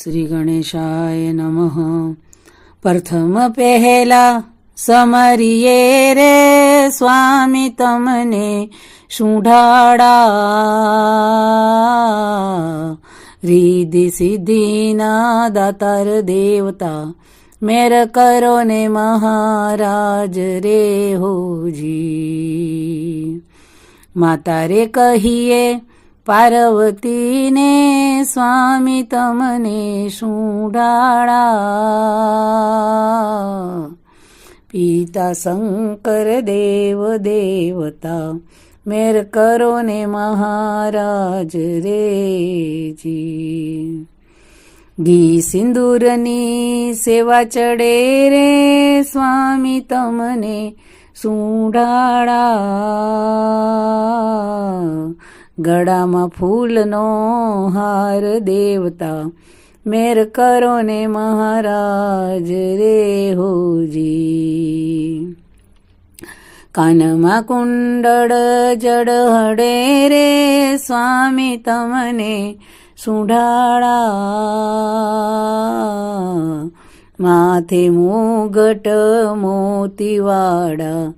શ્રી ગણેશાય નમઃ. પ્રથમ પહેલા સમરીએ રે, સ્વામી તમને શુંઢાડા. રીધિ સિદ્ધિના દાતાર દેવતા, મેર કરો ને મહારાજ રે હોજી. માતા રે કહીએ પાર્વતીને સ્વામી તમને શુંડાળા પિતા શંકર દેવ દેવતા, મેર કરો ને મહારાજ રેજી ઘી સિંદૂરની સેવા ચડે રે સ્વામી તમને સુંઢાળા ગળામાં ફૂલનો હાર દેવતા. મેર કરો ને મહારાજ રે હોજી. કાનમાં કુંડળ જડ હડે રે સ્વામી તમને સુઢાળા. માથે મુગટ મોતીવાડા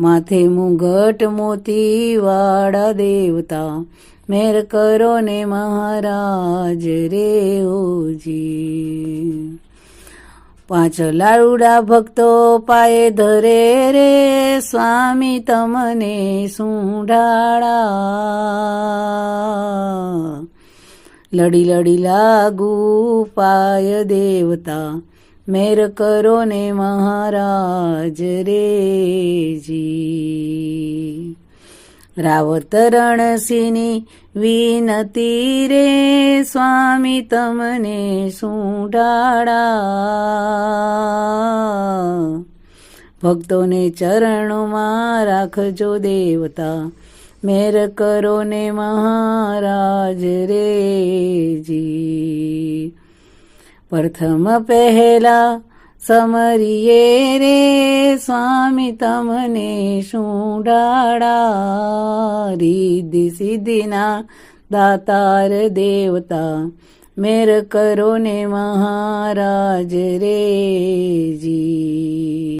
માથે મુગટ મોતીવાડા દેવતા, મેર કરો ને મહારાજ રે ઓજી. પાંચ લાડુડા ભક્તો પાયે ધરે રે, સ્વામી તમને સુંઢાળા. લડી લડી લાગુ પાય દેવતા, મેર કરો ને મહારાજ રેજી રાવત રણસિંહની વિનતી રે સ્વામી તમને સુંઢાળા ભક્તોને ચરણોમાં રાખજો દેવતા, મેર કરો ને મહારાજ રેજી. પ્રથમ પહેલા સમરીએ રે સ્વામી તમને શુંડાળા રીધિ સિદ્ધિના દાતાર દેવતા મેર કરો ને મહારાજ રેજી